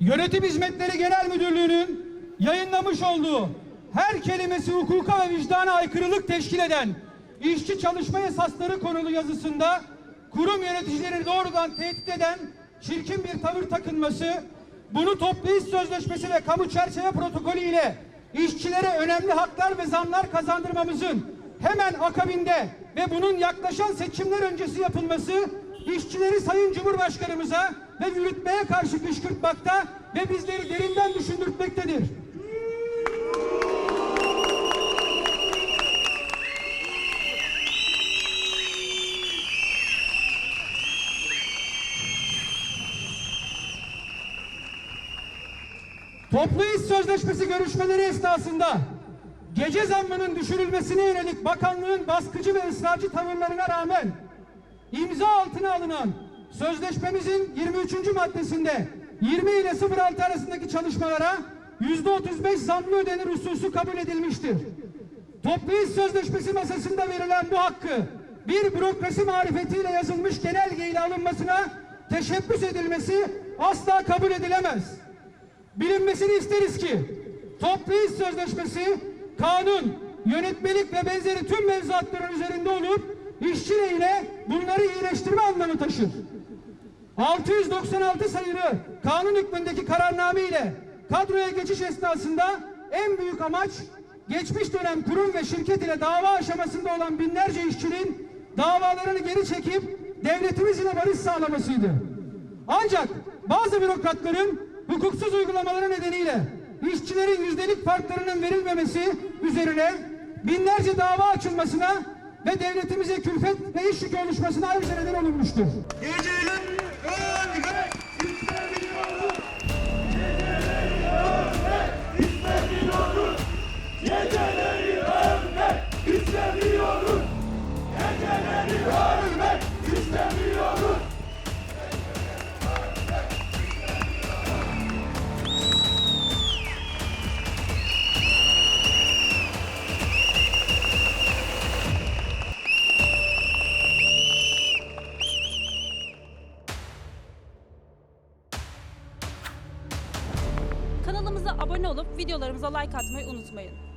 Yönetim Hizmetleri Genel Müdürlüğü'nün yayınlamış olduğu her kelimesi hukuka ve vicdana aykırılık teşkil eden işçi çalışma esasları konulu yazısında kurum yöneticilerini doğrudan tehdit eden çirkin bir tavır takınması, bunu toplu iş sözleşmesi ve kamu çerçeve protokolü ile işçilere önemli haklar ve zamlar kazandırmamızın hemen akabinde ve bunun yaklaşan seçimler öncesi yapılması işçileri Sayın Cumhurbaşkanımıza ve yürütmeye karşı kışkırtmakta ve bizleri derinden düşündürtmektedir. Toplu iş sözleşmesi görüşmeleri esnasında gece zammının düşürülmesine yönelik bakanlığın baskıcı ve ısrarcı tavırlarına rağmen imza altına alınan sözleşmemizin 23. maddesinde 20 ile 06 arasındaki çalışmalara %35 zamlı ödenir hususu kabul edilmiştir. Toplu iş sözleşmesi masasında verilen bu hakkı bir bürokrasi marifetiyle yazılmış genelgeyle alınmasına teşebbüs edilmesi asla kabul edilemez. Bilinmesini isteriz ki toplu iş sözleşmesi kanun, yönetmelik ve benzeri tüm mevzuatların üzerinde olup işçi lehine bunları iyileştirme anlamı taşır. 696 sayılı kanun hükmündeki kararname ile kadroya geçiş esnasında en büyük amaç geçmiş dönem kurum ve şirket ile dava aşamasında olan binlerce işçinin davalarını geri çekip devletimiz ile barış sağlamasıydı. Ancak bazı bürokratların hukuksuz uygulamaları nedeniyle işçilerin yüzdelik farklarının verilmemesi üzerine binlerce dava açılmasına ve devletimize külfet ve iş yükü oluşmasına ayrıca neden olunmuştur. Kanalımıza abone olup videolarımıza like atmayı unutmayın.